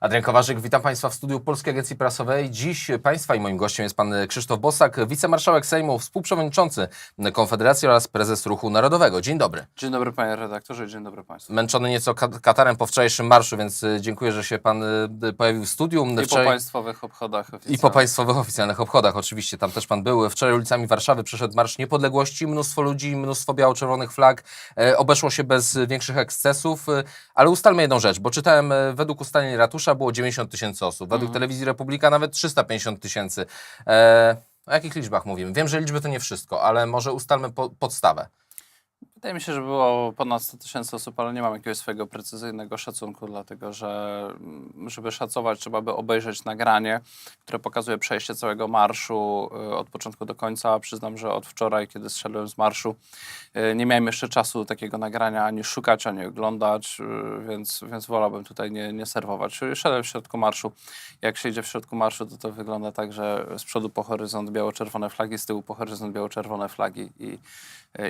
Adrian Kowarzyk, witam Państwa w studiu Polskiej Agencji Prasowej. Dziś Państwa i moim gościem jest Pan Krzysztof Bosak, wicemarszałek Sejmu, współprzewodniczący Konfederacji oraz prezes Ruchu Narodowego. Dzień dobry. Dzień dobry panie redaktorze, dzień dobry państwu. Męczony nieco kat- katarem po wczorajszym marszu, więc y, dziękuję, że się Pan y, pojawił w studiu. I po Wczoraj- państwowych obchodach I po oficjalnych. państwowych oficjalnych obchodach, oczywiście, tam też pan był. Wczoraj ulicami Warszawy przeszedł Marsz Niepodległości, mnóstwo ludzi, mnóstwo biało-czerwonych flag. E, obeszło się bez większych ekscesów, e, ale ustalmy jedną rzecz, bo czytałem, e, według ustaleń ratusza było 90 tysięcy osób, według telewizji Republika nawet 350 tysięcy. E, o jakich liczbach mówimy? Wiem, że liczby to nie wszystko, ale może ustalmy po, podstawę. Wydaje mi się, że było ponad 100 tysięcy osób, ale nie mam jakiegoś swojego precyzyjnego szacunku, dlatego że mm, żeby szacować, trzeba by obejrzeć nagranie, które pokazuje przejście całego marszu y, od początku do końca. Przyznam, że od wczoraj, kiedy zszedłem z marszu, y, nie miałem jeszcze czasu takiego nagrania ani szukać, ani oglądać, y, więc, więc wolałbym tutaj nie, nie serwować. Szedłem w środku marszu. Jak się idzie w środku marszu, to to wygląda tak, że z przodu po horyzont biało-czerwone flagi, z tyłu po horyzont biało-czerwone flagi i,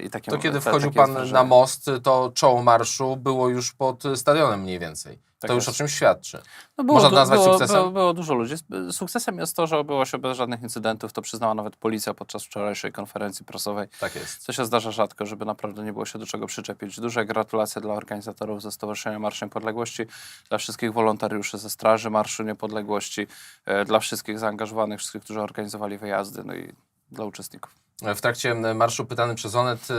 i takie To kiedy wchodził takie pan jest na most, to czoło marszu było już pod stadionem mniej więcej. Tak to już jest. o czymś świadczy. No było, Można to nazwać było, sukcesem? Było, było dużo ludzi. Sukcesem jest to, że obyło się bez żadnych incydentów. To przyznała nawet policja podczas wczorajszej konferencji prasowej. Tak jest. Co się zdarza rzadko, żeby naprawdę nie było się do czego przyczepić. Duże gratulacje dla organizatorów ze Stowarzyszenia Marszu Niepodległości, dla wszystkich wolontariuszy ze Straży Marszu Niepodległości, e, dla wszystkich zaangażowanych, wszystkich, którzy organizowali wyjazdy, no i dla uczestników. W trakcie marszu pytany przez Onet, y,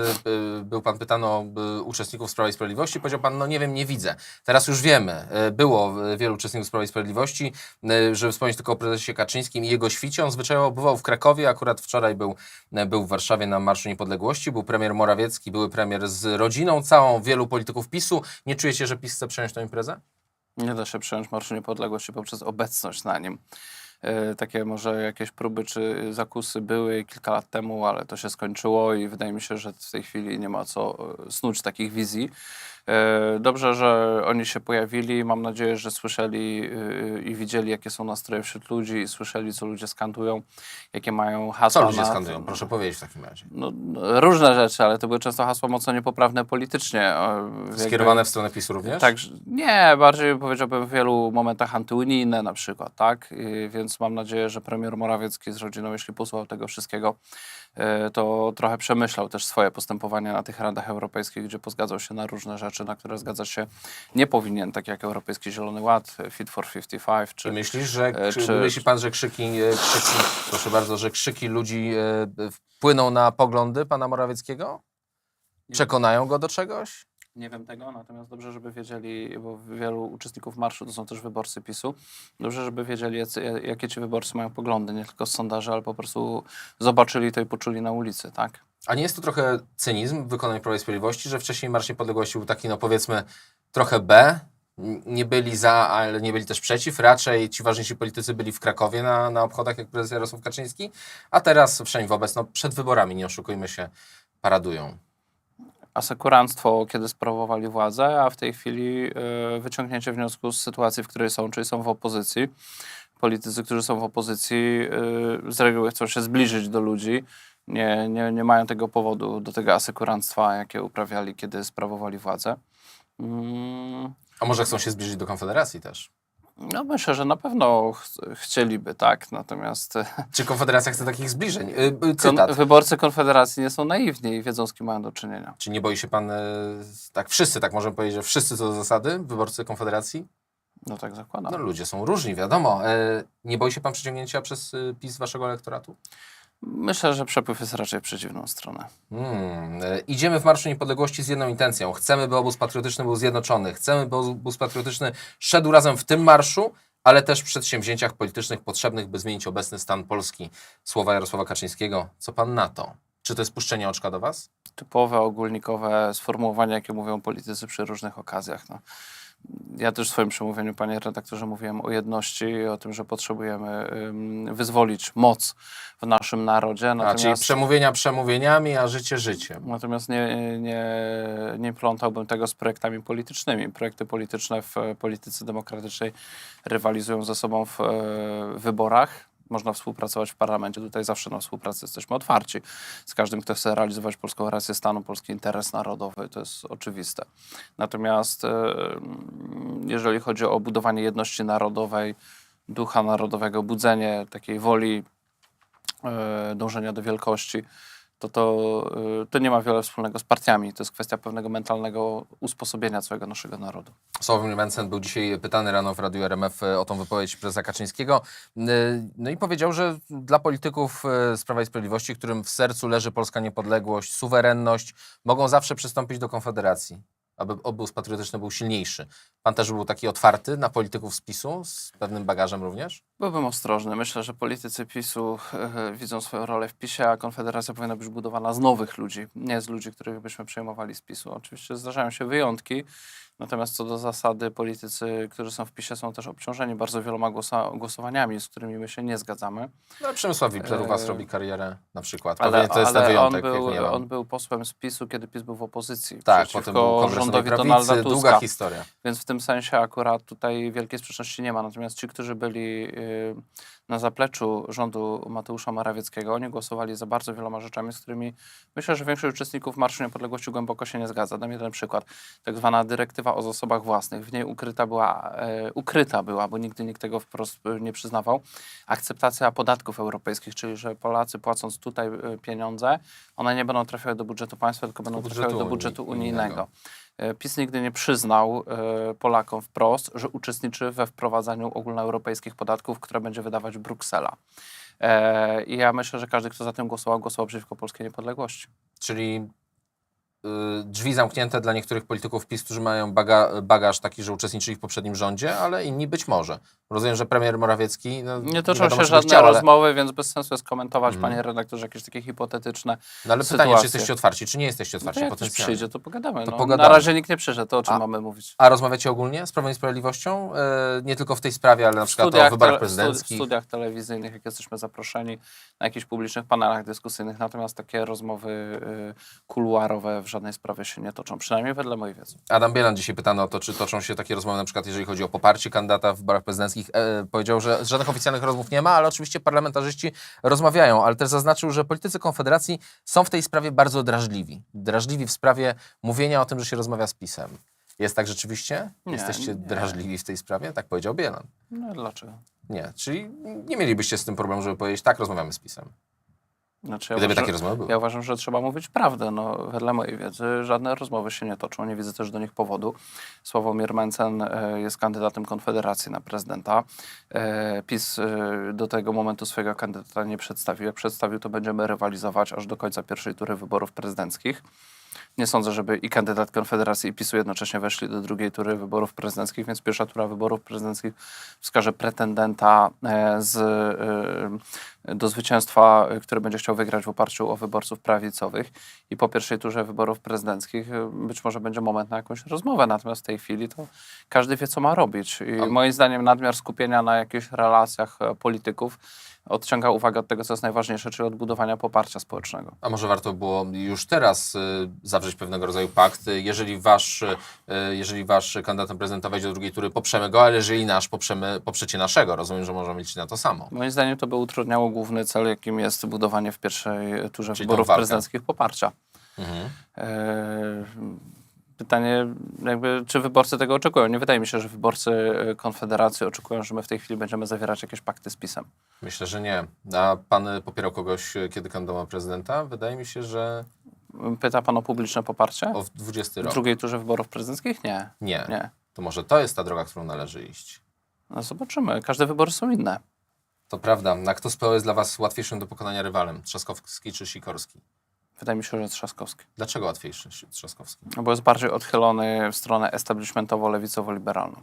y, był pan pytany o y, uczestników Prawa i Sprawiedliwości. Powiedział pan, no nie wiem, nie widzę. Teraz już wiemy, było wielu uczestników z Prawa i Sprawiedliwości, żeby wspomnieć tylko o prezesie Kaczyńskim i jego świcie. On zwyczajowo bywał w Krakowie, akurat wczoraj był, był w Warszawie na Marszu Niepodległości. Był premier Morawiecki, były premier z rodziną całą, wielu polityków PiSu. Nie czujecie, że PiS chce przejąć tę imprezę? Nie da się przejąć Marszu Niepodległości poprzez obecność na nim. E, Takie może jakieś próby czy zakusy były kilka lat temu, ale to się skończyło i wydaje mi się, że w tej chwili nie ma co e, snuć takich wizji. E, Dobrze, że oni się pojawili. Mam nadzieję, że słyszeli e, i widzieli, jakie są nastroje wśród ludzi i słyszeli, co ludzie skantują, jakie mają hasła. Co ludzie skandują? Proszę powiedzieć w takim razie. No, różne rzeczy, ale to były często hasła mocno niepoprawne politycznie. e, Skierowane w stronę PiSu również? tak, nie, bardziej powiedziałbym w wielu momentach antyunijne na przykład, tak? I, więc mam nadzieję, że premier Morawiecki z rodziną, jeśli posłuchał tego wszystkiego, to trochę przemyślał też swoje postępowanie na tych radach europejskich, gdzie pozgadzał się na różne rzeczy, na które zgadzać się nie powinien, tak jak Europejski Zielony Ład, Fit for 55, Czy czy... myślisz, że E, czy, czy- myśli pan, że krzyki, e, krzyki, proszę bardzo, że krzyki ludzi e, wpłyną na poglądy pana Morawieckiego? Przekonają go do czegoś? Nie wiem tego, natomiast dobrze, żeby wiedzieli, bo wielu uczestników marszu to są też wyborcy PiSu, dobrze, żeby wiedzieli, jakie ci wyborcy mają poglądy, nie tylko z sondaży, ale po prostu zobaczyli to i poczuli na ulicy, tak? A nie jest to trochę cynizm w wykonaniu Prawa i Sprawiedliwości, że wcześniej Marsz Niepodległości był taki, no powiedzmy, trochę B, nie byli za, ale nie byli też przeciw, raczej ci ważniejsi politycy byli w Krakowie na, na obchodach, jak prezes Jarosław Kaczyński, a teraz wszędzie wobec, no przed wyborami, nie oszukujmy się, paradują. Asekuranstwo, kiedy sprawowali władzę, a w tej chwili y, wyciągnięcie wniosku z sytuacji, w której są, czyli są w opozycji. Politycy, którzy są w opozycji, y, z reguły chcą się zbliżyć do ludzi. Nie, nie, nie mają tego powodu do tego asekuranstwa, jakie uprawiali, kiedy sprawowali władzę. Mm, A może chcą się zbliżyć do Konfederacji też? No myślę, że na pewno ch chcieliby, tak. Natomiast e, Czy Konfederacja chce takich zbliżeń? Y, y, kon Cytat. wyborcy Konfederacji nie są naiwni i wiedzą, z kim mają do czynienia. Czy nie boi się pan, e, tak wszyscy, tak możemy powiedzieć, że wszyscy co do zasady, wyborcy Konfederacji? No tak zakładam. No ludzie są różni, wiadomo. E, nie boi się pan przeciągnięcia przez PiS waszego elektoratu? Myślę, że przepływ jest raczej w przeciwną stronę. Hmm. E, idziemy w Marszu Niepodległości z jedną intencją. Chcemy, by obóz patriotyczny był zjednoczony. Chcemy, by obóz patriotyczny szedł razem w tym marszu, ale też w przedsięwzięciach politycznych potrzebnych, by zmienić obecny stan Polski. Słowa Jarosława Kaczyńskiego. Co pan na to? Czy to jest puszczenie oczka do was? typowe, ogólnikowe sformułowania, jakie mówią politycy przy różnych okazjach. No. Ja też w swoim przemówieniu, panie redaktorze, mówiłem o jedności i o tym, że potrzebujemy wyzwolić moc w naszym narodzie. A, czyli Natomiast, przemówienia przemówieniami, a życie życiem. natomiast nie, nie, nie plątałbym tego z projektami politycznymi. Projekty polityczne w polityce demokratycznej rywalizują ze sobą w e, wyborach. Można współpracować w parlamencie. Tutaj zawsze na współpracę jesteśmy otwarci. Z każdym, kto chce realizować polską rację stanu, polski interes narodowy, to jest oczywiste. Natomiast e, jeżeli chodzi o budowanie jedności narodowej, ducha narodowego, budzenie takiej woli e, dążenia do wielkości, to, to, e, to nie ma wiele wspólnego z partiami. To jest kwestia pewnego mentalnego usposobienia całego naszego narodu. Sławomir Mencen był dzisiaj pytany rano w Radiu RMF o tą wypowiedź prezesa Kaczyńskiego. Yy, No i powiedział, że dla polityków z Prawa i Sprawiedliwości, którym w sercu leży polska niepodległość, suwerenność, mogą zawsze przystąpić do Konfederacji, aby obóz patriotyczny był silniejszy. Pan też był taki otwarty na polityków z PiSu, z pewnym bagażem również? Byłbym ostrożny. Myślę, że politycy PiSu e, widzą swoją rolę w PiSie, a Konfederacja powinna być budowana z nowych ludzi, nie z ludzi, których byśmy przejmowali z PiSu. Oczywiście zdarzają się wyjątki, natomiast co do zasady politycy, którzy są w PiSie są też obciążeni bardzo wieloma głosowaniami, z którymi my się nie zgadzamy. No, Przemysław Wipler u was Eee, robi karierę na przykład. Ale, Pewnie to jest ten ale wyjątek, on, był, on był posłem z PiSu, kiedy PiS był w opozycji. Tak, potem był rządowi Nowej Donalda Prawicy, Tuska. długa historia. Więc w tym sensie akurat tutaj wielkiej sprzeczności nie ma. Natomiast ci, którzy byli y, na zapleczu rządu Mateusza Morawieckiego, oni głosowali za bardzo wieloma rzeczami, z którymi myślę, że większość uczestników Marszu Niepodległości głęboko się nie zgadza. Dam jeden przykład. Tak zwana dyrektywa o zasobach własnych. W niej ukryta była, e, ukryta była, bo nigdy nikt tego wprost e, nie przyznawał, akceptacja podatków europejskich, czyli że Polacy płacąc tutaj pieniądze, one nie będą trafiały do budżetu państwa, tylko będą trafiały do budżetu unijnego. unijnego. E, PiS nigdy nie przyznał e, Polakom wprost, że uczestniczy we wprowadzaniu ogólnoeuropejskich podatków, które będzie wydawać Bruksela. E, I ja myślę, że każdy, kto za tym głosował, głosował przeciwko polskiej niepodległości. Czyli y, drzwi zamknięte dla niektórych polityków PiS, którzy mają baga, bagaż taki, że uczestniczyli w poprzednim rządzie, ale inni być może. Rozumiem, że premier Morawiecki... No, Nie toczą się żadne chciał, ale, rozmowy, więc bez sensu jest komentować, Mhm. panie redaktorze, jakieś takie hipotetyczne. no, ale pytanie, czy sytuacje. jesteście otwarci, czy nie jesteście No to otwarci jak przyjdzie, to pogadamy. To no. pogadamy. Na razie nikt nie przyszedł, to o czym A- mamy mówić? A rozmawiacie ogólnie z Prawem i Sprawiedliwością? E, nie tylko w tej sprawie, ale na przykład o wyborach tele- w prezydenckich? studiach telewizyjnych, jak jesteśmy zaproszeni na jakichś publicznych panelach dyskusyjnych, natomiast takie rozmowy y, kuluarowe w żadnej sprawie się nie toczą, przynajmniej wedle mojej wiedzy. Adam Bielan dzisiaj pytano o to, czy toczą się takie rozmowy, na przykład jeżeli chodzi o poparcie kandydata w wyborach prezydenckich. E, powiedział, że żadnych oficjalnych rozmów nie ma, ale oczywiście parlamentarzyści rozmawiają. Ale też zaznaczył, że politycy Konfederacji są w tej sprawie bardzo drażliwi. Drażliwi w sprawie mówienia o tym, że się rozmawia z PiSem. Jest tak rzeczywiście? Nie, Jesteście nie. drażliwi w tej sprawie? Tak powiedział Bielan. No dlaczego? Nie, czyli nie mielibyście z tym problemu, żeby powiedzieć, tak, rozmawiamy z PiSem. Znaczy, ja Gdyby uważam- takie rozmowy były. Ja uważam, że trzeba mówić prawdę. No, wedle mojej wiedzy żadne rozmowy się nie toczą. Nie widzę też do nich powodu. Sławomir Mencen e, jest kandydatem Konfederacji na prezydenta. E, PiS e, do tego momentu swojego kandydata nie przedstawił. Jak przedstawił, to będziemy rywalizować aż do końca pierwszej tury wyborów prezydenckich. Nie sądzę, żeby i kandydat Konfederacji i PiSu jednocześnie weszli do drugiej tury wyborów prezydenckich, więc pierwsza tura wyborów prezydenckich wskaże pretendenta e, z, e, do zwycięstwa, który będzie chciał wygrać w oparciu o wyborców prawicowych. I po pierwszej turze wyborów prezydenckich e, być może będzie moment na jakąś rozmowę, natomiast w tej chwili to każdy wie, co ma robić. I moim zdaniem nadmiar skupienia na jakichś relacjach polityków odciąga uwagę od tego, co jest najważniejsze, czyli od budowania poparcia społecznego. A może warto było już teraz y, zawrzeć pewnego rodzaju pakt? Jeżeli wasz, y, jeżeli wasz kandydat prezydenta wejdzie do drugiej tury, poprzemy go, ale jeżeli nasz, poprzemy, poprzecie naszego. Rozumiem, że możemy liczyć na to samo. Moim zdaniem to by utrudniało główny cel, jakim jest budowanie w pierwszej turze Czyli wyborów prezydenckich poparcia. Mhm. Eee, Pytanie, jakby, czy wyborcy tego oczekują? Nie wydaje mi się, że wyborcy e, Konfederacji oczekują, że my w tej chwili będziemy zawierać jakieś pakty z PiSem. Myślę, że nie. A pan y, popierał kogoś, y, kiedy kandydował prezydenta? Wydaje mi się, że Pyta pan o publiczne poparcie? o 20 W rok. drugiej turze wyborów prezydenckich? Nie. Nie. Nie. To może to jest ta droga, którą należy iść. No zobaczymy. Każde wybory są inne. To prawda. A kto z PO jest dla was łatwiejszym do pokonania rywalem? Trzaskowski czy Sikorski? Wydaje mi się, że Trzaskowski. Dlaczego łatwiejszy Trzaskowski? No Bo jest bardziej odchylony w stronę establishmentowo-lewicowo-liberalną.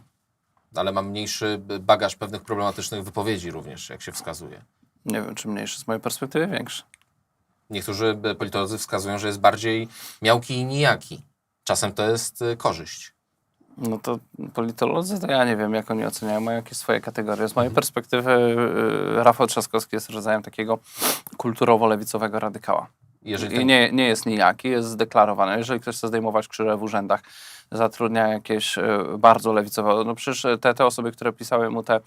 Ale ma mniejszy bagaż pewnych problematycznych wypowiedzi również, jak się wskazuje. Nie wiem, czy mniejszy. Z mojej perspektywy większy. Niektórzy y, politolodzy wskazują, że jest bardziej miałki i nijaki. Czasem to jest y, korzyść. No to politolodzy, to ja nie wiem, jak oni oceniają, mają jakieś swoje kategorie. Z mojej perspektywy y, Rafał Trzaskowski jest rodzajem takiego kulturowo-lewicowego radykała. Jeżeli I ten... nie, nie jest nijaki, jest zdeklarowany. Jeżeli ktoś chce zdejmować krzyże w urzędach, zatrudnia jakieś e, bardzo lewicowe. No przecież te, te osoby, które pisały mu te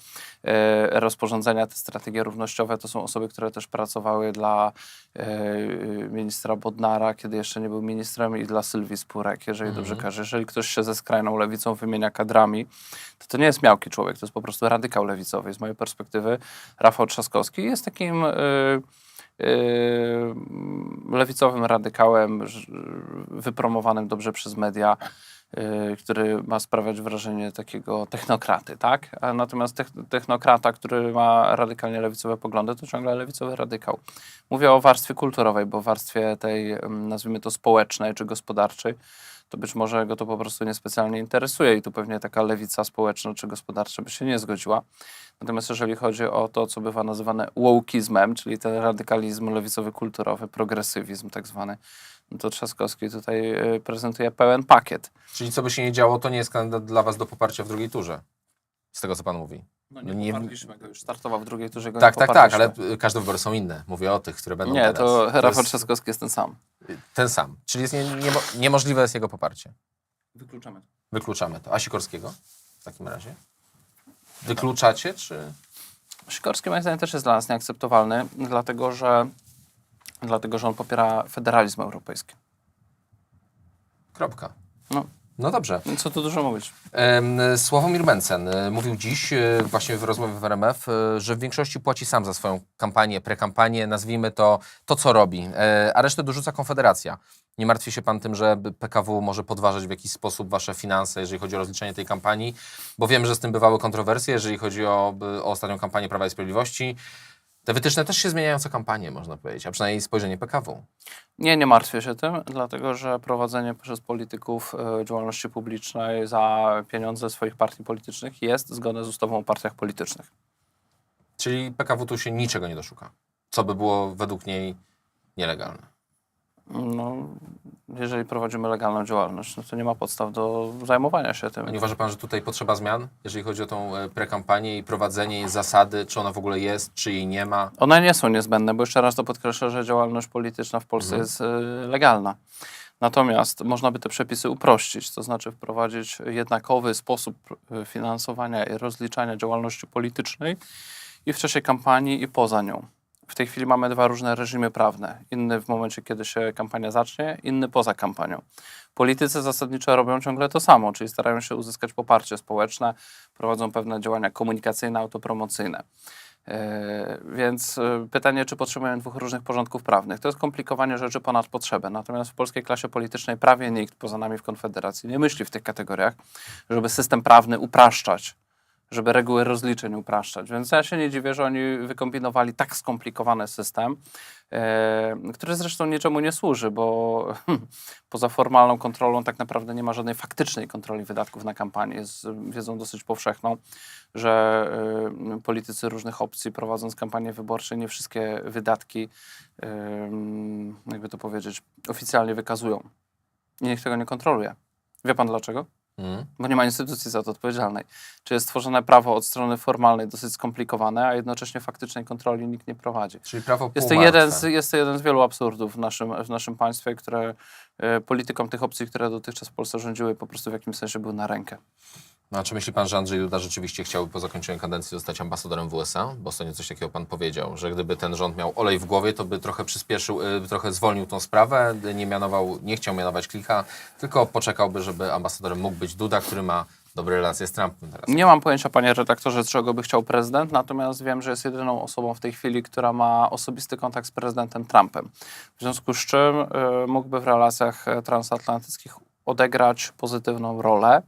e, rozporządzenia, te strategie równościowe, to są osoby, które też pracowały dla e, ministra Bodnara, kiedy jeszcze nie był ministrem, i dla Sylwii Spurek, jeżeli dobrze kojarzę. Jeżeli ktoś się ze skrajną lewicą wymienia kadrami, to to nie jest miałki człowiek, to jest po prostu radykał lewicowy. Z mojej perspektywy Rafał Trzaskowski jest takim... E, yy, lewicowym radykałem, wypromowanym dobrze przez media, yy, który ma sprawiać wrażenie takiego technokraty, tak? Natomiast tech- technokrata, który ma radykalnie lewicowe poglądy, to ciągle lewicowy radykał. Mówię o warstwie kulturowej, bo warstwie tej, ym, nazwijmy to społecznej czy gospodarczej, to być może go to po prostu niespecjalnie interesuje i tu pewnie taka lewica społeczna czy gospodarcza by się nie zgodziła. Natomiast jeżeli chodzi o to, co bywa nazywane wokeizmem, czyli ten radykalizm lewicowy kulturowy, progresywizm tak zwany, no to Trzaskowski tutaj y, prezentuje pełen pakiet. Czyli co by się nie działo, to nie jest kandydat dla was do poparcia w drugiej turze. Z tego, co pan mówi. No nie nie, poparliśmy go już startował w drugiej turze, go Tak, nie tak, tak, ale każde wybory są inne. Mówię o tych, które będą Nie, teraz. to Rafał jest Trzaskowski jest ten sam. ten sam. Czyli jest nie, niemo, niemożliwe jest jego poparcie. Wykluczamy. Wykluczamy to. A Sikorskiego w takim razie? Wykluczacie, czy... Sikorski moim zdaniem też jest dla nas nieakceptowalny, dlatego że, dlatego, że on popiera federalizm europejski. Kropka. No, No dobrze. co tu dużo mówić. Em, Sławomir Mencen e, mówił dziś, e, właśnie w rozmowie w RMF, e, że w większości płaci sam za swoją kampanię, prekampanię, nazwijmy to to, co robi, a resztę dorzuca Konfederacja. Nie martwi się pan tym, że PKW może podważać w jakiś sposób wasze finanse, jeżeli chodzi o rozliczenie tej kampanii? Bo wiem, że z tym bywały kontrowersje, jeżeli chodzi o, o ostatnią kampanię Prawa i Sprawiedliwości. Te wytyczne też się zmieniają co kampanię, można powiedzieć, a przynajmniej spojrzenie PKW. Nie, nie martwię się tym, dlatego że prowadzenie przez polityków e, działalności publicznej za pieniądze swoich partii politycznych jest zgodne z ustawą o partiach politycznych. Czyli PKW tu się niczego nie doszuka, co by było według niej nielegalne. No, jeżeli prowadzimy legalną działalność, no to nie ma podstaw do zajmowania się tym. A nie uważa pan, że tutaj potrzeba zmian, jeżeli chodzi o tą e, prekampanię i prowadzenie jej zasady, czy ona w ogóle jest, czy jej nie ma? One nie są niezbędne, bo jeszcze raz to podkreślę, że działalność polityczna w Polsce Mhm. jest y, legalna. Natomiast można by te przepisy uprościć, to znaczy wprowadzić jednakowy sposób y, finansowania i rozliczania działalności politycznej i w czasie kampanii, i poza nią. W tej chwili mamy dwa różne reżimy prawne. Inny w momencie, kiedy się kampania zacznie, inny poza kampanią. Politycy zasadniczo robią ciągle to samo, czyli starają się uzyskać poparcie społeczne, prowadzą pewne działania komunikacyjne, autopromocyjne. E, Więc e, pytanie, czy potrzebujemy dwóch różnych porządków prawnych? To jest komplikowanie rzeczy ponad potrzebę. Natomiast w polskiej klasie politycznej prawie nikt poza nami w Konfederacji nie myśli w tych kategoriach, żeby system prawny upraszczać, żeby reguły rozliczeń upraszczać. Więc ja się nie dziwię, że oni wykombinowali tak skomplikowany system, e, który zresztą niczemu nie służy, bo poza formalną kontrolą tak naprawdę nie ma żadnej faktycznej kontroli wydatków na kampanię. Jest wiedzą dosyć powszechną, że y, politycy różnych opcji prowadząc kampanię wyborcze nie wszystkie wydatki, y, jakby to powiedzieć, oficjalnie wykazują. I nikt tego nie kontroluje. Wie pan dlaczego? Mm. Bo nie ma instytucji za to odpowiedzialnej. Czy jest stworzone prawo od strony formalnej dosyć skomplikowane, a jednocześnie faktycznej kontroli nikt nie prowadzi. Czyli prawo Jest to, jeden z, jest to jeden z wielu absurdów w naszym, w naszym państwie, które e, politykom tych opcji, które dotychczas w Polsce rządziły, po prostu w jakimś sensie był na rękę. No, czy myśli pan, że Andrzej Duda rzeczywiście chciałby po zakończeniu kadencji zostać ambasadorem w USA? Bo ostatnio coś takiego pan powiedział, że gdyby ten rząd miał olej w głowie, to by trochę przyspieszył, y, trochę zwolnił tą sprawę, nie mianował, nie chciał mianować Klicha, tylko poczekałby, żeby ambasadorem mógł być Duda, który ma dobre relacje z Trumpem teraz. Nie mam pojęcia, panie redaktorze, czego by chciał prezydent, natomiast wiem, że jest jedyną osobą w tej chwili, która ma osobisty kontakt z prezydentem Trumpem. W związku z czym y, mógłby w relacjach transatlantyckich odegrać pozytywną rolę.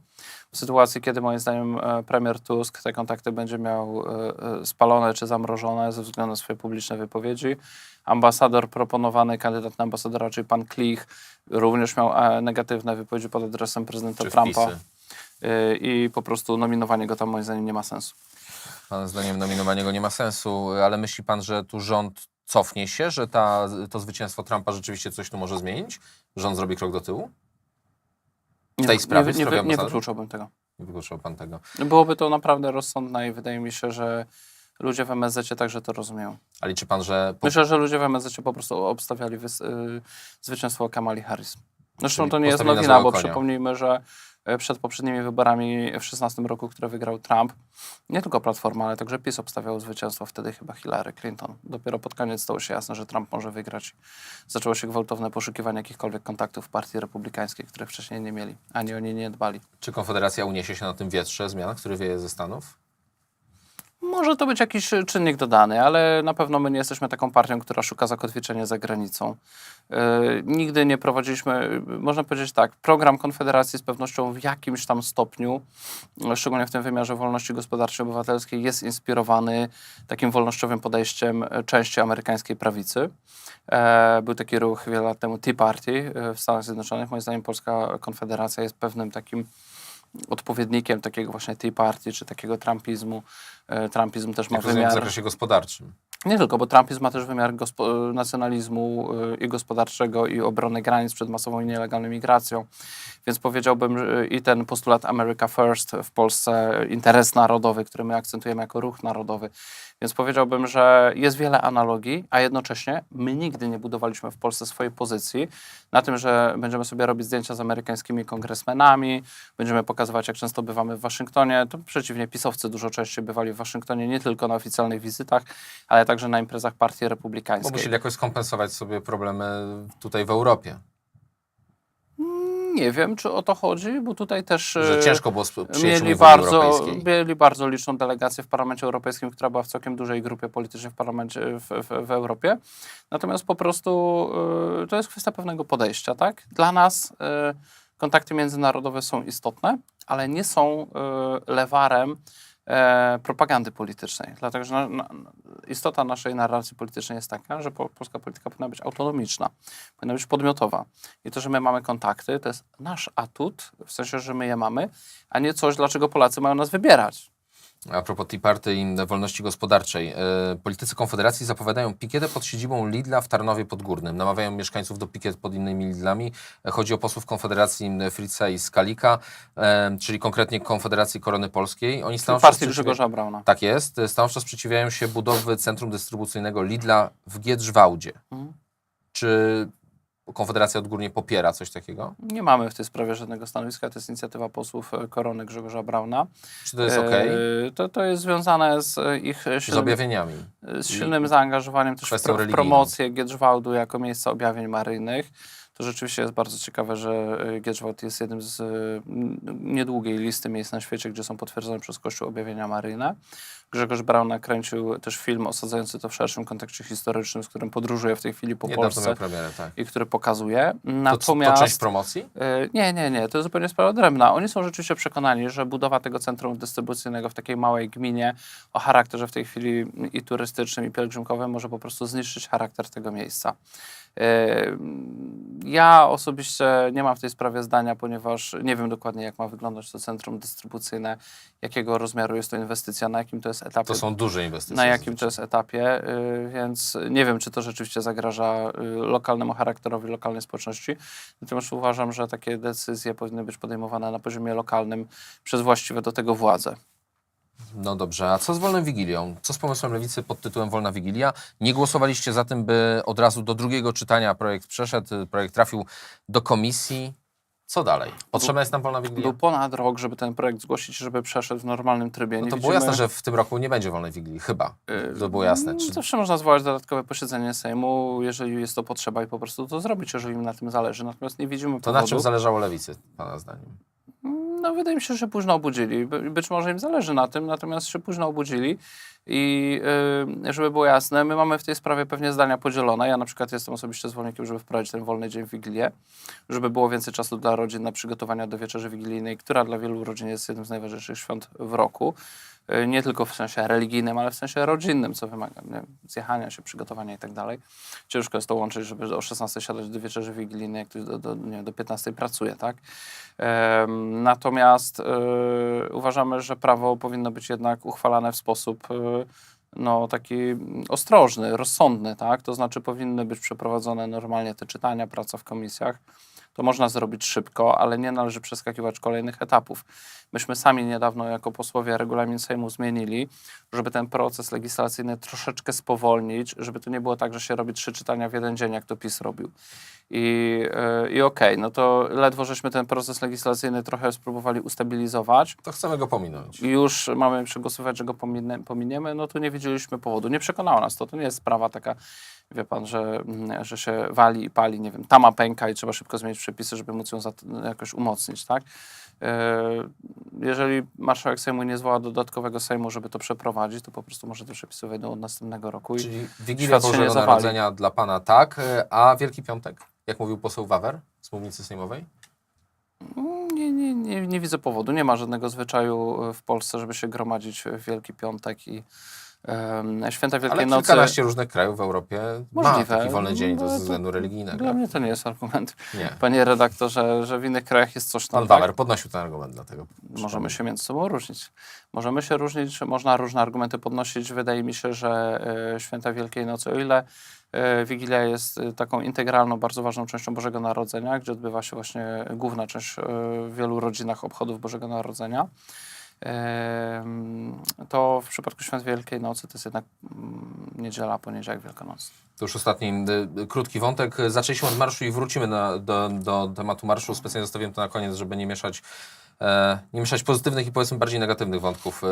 W sytuacji, kiedy moim zdaniem e, premier Tusk te kontakty będzie miał e, e, spalone czy zamrożone ze względu na swoje publiczne wypowiedzi, ambasador proponowany, kandydat na ambasadora, czyli pan Klich, również miał negatywne wypowiedzi pod adresem prezydenta Trumpa. i po prostu nominowanie go tam moim zdaniem nie ma sensu. Pana zdaniem nominowanie go nie ma sensu, ale myśli pan, że tu rząd cofnie się, że ta, to zwycięstwo Trumpa rzeczywiście coś tu może zmienić? Rząd zrobi krok do tyłu? Nie, tej sprawie, nie, w nie, sprawie wy- nie ambasadorów? wykluczałbym tego. Nie wykluczał pan tego. Byłoby to naprawdę rozsądne i wydaje mi się, że ludzie w MSZ także to rozumieją. A liczy pan, że... Po... Myślę, że ludzie w MSZ po prostu obstawiali wys- y, zwycięstwo Kamali Harris. Zresztą to nie jest nowina, bo konia. przypomnijmy, że przed poprzednimi wyborami w 16 roku, które wygrał Trump, nie tylko Platforma, ale także PiS obstawiał zwycięstwo wtedy chyba Hillary Clinton. Dopiero pod koniec stało się jasne, że Trump może wygrać. Zaczęło się gwałtowne poszukiwanie jakichkolwiek kontaktów w partii republikańskiej, których wcześniej nie mieli, ani oni nie dbali. Czy Konfederacja uniesie się na tym wietrze zmian, który wieje ze Stanów? Może to być jakiś y, czynnik dodany, ale na pewno my nie jesteśmy taką partią, która szuka zakotwiczenia za granicą. Yy, nigdy nie prowadziliśmy, y, można powiedzieć tak, program Konfederacji z pewnością w jakimś tam stopniu, y, szczególnie w tym wymiarze wolności gospodarczej obywatelskiej, jest inspirowany takim wolnościowym podejściem y, części amerykańskiej prawicy. E, Był taki ruch wiele lat temu Tea Party y, w Stanach Zjednoczonych. Moim zdaniem Polska Konfederacja jest pewnym takim odpowiednikiem takiego właśnie Tea Party czy takiego trumpizmu. E, Trumpizm też ma Jak rozumiem, w wymiar... zakresie gospodarczym. Nie tylko, bo trumpizm ma też wymiar gospo- nacjonalizmu y, i gospodarczego i obrony granic przed masową i nielegalną migracją. Więc powiedziałbym, że i ten postulat America First w Polsce, interes narodowy, który my akcentujemy jako ruch narodowy. Więc powiedziałbym, że jest wiele analogii, a jednocześnie my nigdy nie budowaliśmy w Polsce swojej pozycji na tym, że będziemy sobie robić zdjęcia z amerykańskimi kongresmenami, będziemy pokazywać, jak często bywamy w Waszyngtonie. To przeciwnie, pisowcy dużo częściej bywali w Waszyngtonie, nie tylko na oficjalnych wizytach, ale także na imprezach partii Bo republikańskiej. musieli jakoś skompensować sobie problemy tutaj w Europie. Nie wiem, czy o to chodzi, bo tutaj też Że e, ciężko było mieli bardzo, mieli bardzo liczną delegację w Parlamencie Europejskim, która była w całkiem dużej grupie politycznej w parlamencie w, w, w Europie. Natomiast po prostu e, to jest kwestia pewnego podejścia, tak? Dla nas e, kontakty międzynarodowe są istotne, ale nie są lewarem e, propagandy politycznej. Dlatego, że na, na, istota naszej narracji politycznej jest taka, że po, polska polityka powinna być autonomiczna, powinna być podmiotowa. I to, że my mamy kontakty, to jest nasz atut, w sensie, że my je mamy, a nie coś, dlaczego Polacy mają nas wybierać. A propos Tea Party i wolności gospodarczej. E, politycy Konfederacji zapowiadają pikietę pod siedzibą Lidla w Tarnowie Podgórnym. Namawiają mieszkańców do pikiet pod innymi Lidlami. E, Chodzi o posłów Konfederacji Fritza i Skalika, e, czyli konkretnie Konfederacji Korony Polskiej. Oni stanowczo Partii Grzegorza Brauna. Tak jest. Stanowczo sprzeciwiają się budowy centrum dystrybucyjnego Lidla w Giedrzwałdzie. Mhm. Czy Konfederacja odgórnie popiera coś takiego? Nie mamy w tej sprawie żadnego stanowiska. To jest inicjatywa posłów e, Korony Grzegorza Brauna. Czy to jest? E, To, to jest związane z e, ich e, Z silnym, objawieniami. z silnym zaangażowaniem też w, w promocję Giedrzwałdu jako miejsca objawień maryjnych. To rzeczywiście jest bardzo ciekawe, że e, Giedrzwałd jest jednym z n- niedługiej listy miejsc na świecie, gdzie są potwierdzone przez Kościół objawienia maryjne. Grzegorz Braun nakręcił też film osadzający to w szerszym kontekście historycznym, z którym podróżuje w tej chwili po Niedawno Polsce premierę, tak. i który pokazuje. To, Natomiast... to część promocji? E, Nie, nie, nie, to jest zupełnie sprawa odrębna. Oni są rzeczywiście przekonani, że budowa tego centrum dystrybucyjnego w takiej małej gminie o charakterze w tej chwili i turystycznym, i pielgrzymkowym może po prostu zniszczyć charakter tego miejsca. Ja osobiście nie mam w tej sprawie zdania, ponieważ nie wiem dokładnie, jak ma wyglądać to centrum dystrybucyjne, jakiego rozmiaru jest to inwestycja, na jakim to jest etapie To są duże inwestycje. na jakim to jest etapie, y, więc nie wiem, czy to rzeczywiście zagraża y, lokalnemu charakterowi lokalnej społeczności. Natomiast uważam, że takie decyzje powinny być podejmowane na poziomie lokalnym przez właściwe do tego władze. No dobrze, a co z Wolną Wigilią? Co z pomysłem Lewicy pod tytułem Wolna Wigilia? Nie głosowaliście za tym, by od razu do drugiego czytania projekt przeszedł, projekt trafił do komisji. Co dalej? Potrzebna jest nam Wolna Wigilia? Był ponad rok, żeby ten projekt zgłosić, żeby przeszedł w normalnym trybie. No Nie to było widzimy- jasne, że w tym roku nie będzie Wolnej Wigilii, chyba. Y, To było jasne. Czy... Zawsze można zwołać dodatkowe posiedzenie Sejmu, jeżeli jest to potrzeba i po prostu to zrobić, jeżeli im na tym zależy. Natomiast nie widzimy To na czym zależało Lewicy, Pana zdaniem? No, wydaje mi się, że późno obudzili. By- Być może im zależy na tym, natomiast się późno obudzili. I yy, żeby było jasne, my mamy w tej sprawie pewnie zdania podzielone. Ja na przykład jestem osobiście zwolennikiem, żeby wprowadzić ten wolny dzień w Wigilię, żeby było więcej czasu dla rodzin na przygotowania do wieczerzy wigilijnej, która dla wielu rodzin jest jednym z najważniejszych świąt w roku. Yy, nie tylko w sensie religijnym, ale w sensie rodzinnym, co wymaga wiem, zjechania się, przygotowania i tak dalej. Ciężko jest to łączyć, żeby o 16 siadać do wieczerzy wigilijnej, jak ktoś do, do, nie, do 15 pracuje, tak? Em, Natomiast e, uważamy, że prawo powinno być jednak uchwalane w sposób e, no, taki ostrożny, rozsądny, tak? To znaczy powinny być przeprowadzone normalnie te czytania, praca w komisjach. To można zrobić szybko, ale nie należy przeskakiwać kolejnych etapów. Myśmy sami niedawno jako posłowie regulamin Sejmu zmienili, żeby ten proces legislacyjny troszeczkę spowolnić, żeby to nie było tak, że się robi trzy czytania w jeden dzień, jak to PiS robił. I, yy, i okej, no to ledwo żeśmy ten proces legislacyjny trochę spróbowali ustabilizować, To chcemy go pominąć. i już mamy przegłosować, że go pominę, pominiemy, no to nie widzieliśmy powodu. Nie przekonało nas to. To nie jest sprawa taka, wie pan, że, mm, że się wali i pali, nie wiem, tama pęka i trzeba szybko zmienić przepisy, żeby móc ją jakoś umocnić, tak? E, Jeżeli marszałek Sejmu nie zwoła dodatkowego Sejmu, żeby to przeprowadzić, to po prostu może te przepisy wejdą od następnego roku. Czyli Wigilia Bożego. Narodzenia dla Pana tak, e, a Wielki Piątek, jak mówił poseł Wawer z mównicy sejmowej? Nie, nie, nie, nie widzę powodu. Nie ma żadnego zwyczaju e, w Polsce, żeby się gromadzić w Wielki Piątek i Święta Wielkiej Ale Nocy. kilkanaście różnych krajów w Europie Możliwe. ma taki wolny dzień No, ze względu religijnego. Dla mnie to nie jest argument. Nie. Panie redaktorze, że w innych krajach jest coś tam Pan tak. Wawer podnosił ten argument, dlatego. Możemy się między sobą różnić. Możemy się różnić, można różne argumenty podnosić. Wydaje mi się, że e, Święta Wielkiej Nocy, o ile e, Wigilia jest e, taką integralną, bardzo ważną częścią Bożego Narodzenia, gdzie odbywa się właśnie główna część w wielu rodzinach obchodów Bożego Narodzenia, to w przypadku Świąt Wielkiej Nocy to jest jednak mm, niedziela, poniedziałek, Wielkanoc. To już ostatni y, krótki wątek. Zaczęliśmy od marszu i wrócimy na, do, do tematu marszu. Specjalnie zostawiłem to na koniec, żeby nie mieszać, nie mieszać pozytywnych i powiedzmy bardziej negatywnych wątków. E,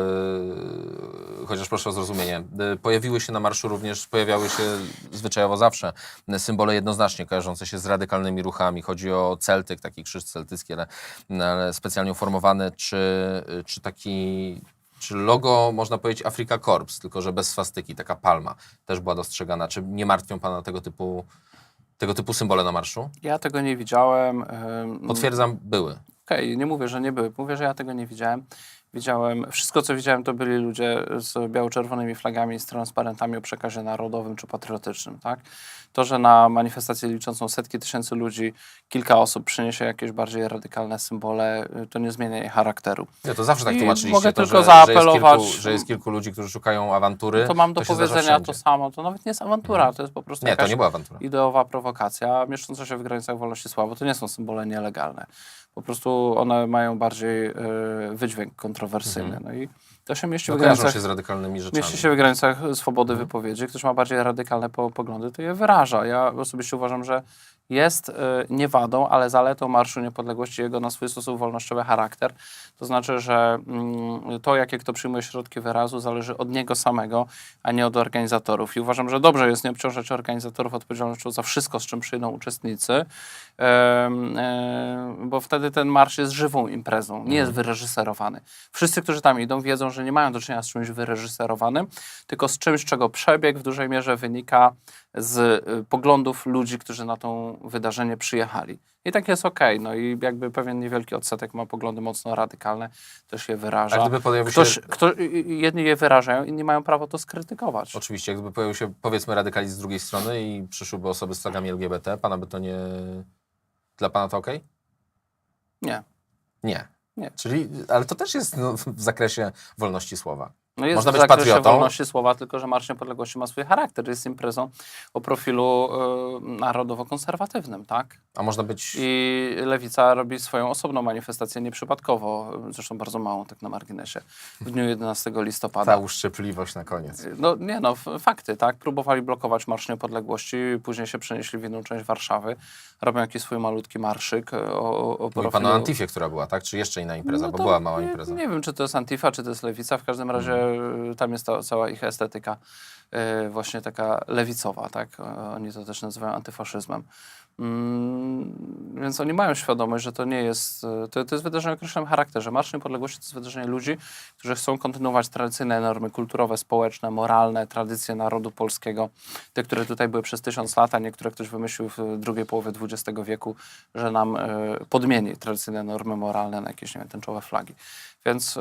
chociaż proszę o zrozumienie. E, pojawiły się na marszu również, pojawiały się zwyczajowo zawsze symbole jednoznacznie kojarzące się z radykalnymi ruchami. Chodzi o Celtyk, taki krzyż celtycki, ale, ale specjalnie uformowany, czy, czy taki czy logo, można powiedzieć, Afrika Corps, tylko że bez swastyki, taka palma też była dostrzegana. Czy nie martwią Pana tego typu, tego typu symbole na marszu? Ja tego nie widziałem. em, Potwierdzam, były. Okej, nie mówię, że nie były. Mówię, że ja tego nie widziałem. Widziałem, wszystko co widziałem to byli ludzie z biało-czerwonymi flagami, z transparentami o przekazie narodowym czy patriotycznym, tak? To, że na manifestację liczącą setki tysięcy ludzi kilka osób przyniesie jakieś bardziej radykalne symbole, y, to nie zmienia jej charakteru. Nie, to zawsze tak I tłumaczyliście, mogę to, tylko że, zaapelować- Że jest, kilku, że jest kilku ludzi, którzy szukają awantury. To mam do zdarza powiedzenia to samo. To nawet nie jest awantura, to jest po prostu Nie, to nie była awantura. ideowa prowokacja mieszcząca się w granicach wolności słowa. To nie są symbole nielegalne. Po prostu one mają bardziej y, wydźwięk kontrowersyjny. No i to się mieści No, w granicach się z radykalnymi rzeczami. Mieści się w granicach swobody wypowiedzi. Ktoś ma bardziej radykalne po, poglądy, to je wyraża. Ja osobiście uważam, że jest y, nie wadą, ale zaletą Marszu Niepodległości jego na swój sposób wolnościowy charakter. To znaczy, że mm, to, jakie kto przyjmuje środki wyrazu, zależy od niego samego, a nie od organizatorów. I uważam, że dobrze jest nie obciążać organizatorów odpowiedzialnością za wszystko, z czym przyjdą uczestnicy, bo wtedy ten marsz jest żywą imprezą, nie jest wyreżyserowany. Wszyscy, którzy tam idą, wiedzą, że nie mają do czynienia z czymś wyreżyserowanym, tylko z czymś, czego przebieg w dużej mierze wynika z y, poglądów ludzi, którzy na to wydarzenie przyjechali. I tak jest okej. No i jakby pewien niewielki odsetek ma poglądy mocno radykalne, też je A wyraża. gdyby pojawił Ktoś, się, kto, y, y, jedni je wyrażają, inni mają prawo to skrytykować. oczywiście, gdyby pojawił się powiedzmy radykalizm z drugiej strony i przyszłyby osoby z flagami LGBT, Pana by to nie... Dla Pana to okej? Nie. Nie. Nie. Czyli, ale to też jest no, w zakresie wolności słowa. No jest Można być patriotą. wolności słowa, tylko że Marsz Niepodległości ma swój charakter. Jest imprezą o profilu y, narodowo-konserwatywnym, tak? A można być... I Lewica robi swoją osobną manifestację nieprzypadkowo, zresztą bardzo małą, tak na marginesie, w dniu 11 listopada. Ta uszczypliwość na koniec. No nie no, fakty, tak? Próbowali blokować Marsz Niepodległości, później się przenieśli w inną część Warszawy, robią jakiś swój malutki marszyk e, o, o Mówi profilu... Pan o Antifie, która była, tak? Czy jeszcze inna impreza? No bo była mała nie, impreza. Nie wiem, czy to jest Antifa, czy to jest Lewica. W każdym razie tam jest ta, cała ich estetyka y, właśnie taka lewicowa, tak? O- Oni to też nazywają antyfaszyzmem. Mm, więc oni mają świadomość, że to nie jest, y, to, to jest wydarzenie o określonym charakterze. Marsz Niepodległości to jest wydarzenie ludzi, którzy chcą kontynuować tradycyjne normy kulturowe, społeczne, moralne, tradycje narodu polskiego, te, które tutaj były przez tysiąc lat, a niektóre ktoś wymyślił w drugiej połowie XX wieku, że nam y, podmieni tradycyjne normy moralne na jakieś, nie wiem, tęczowe flagi. Więc, y,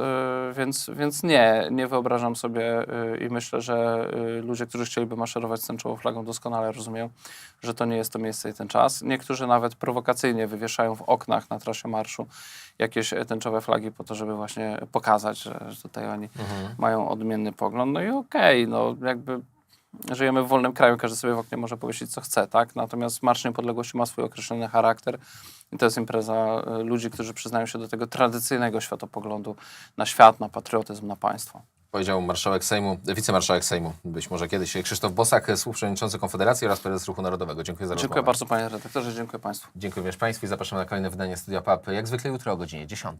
więc, więc nie, nie wyobrażam sobie y, i myślę, że ludzie, którzy chcieliby maszerować z tęczową flagą doskonale rozumieją, że to nie jest to miejsce i ten czas. Niektórzy nawet prowokacyjnie wywieszają w oknach na trasie marszu jakieś e, tęczowe flagi po to, żeby właśnie pokazać, że, że tutaj oni Mhm. mają odmienny pogląd. No i okej, no jakby żyjemy w wolnym kraju, każdy sobie w oknie może powiedzieć, co chce, tak? Natomiast Marsz Niepodległości ma swój określony charakter i to jest impreza y, ludzi, którzy przyznają się do tego tradycyjnego światopoglądu na świat, na patriotyzm, na państwo. Powiedział marszałek Sejmu, wicemarszałek Sejmu, być może kiedyś, Krzysztof Bosak, współprzewodniczący Konfederacji oraz prezes Ruchu Narodowego. Dziękuję za Dziękuję rozmowę. bardzo panie redaktorze, dziękuję państwu. Dziękuję również Państwu i zapraszamy na kolejne wydanie Studia PAP, jak zwykle jutro o godzinie 10.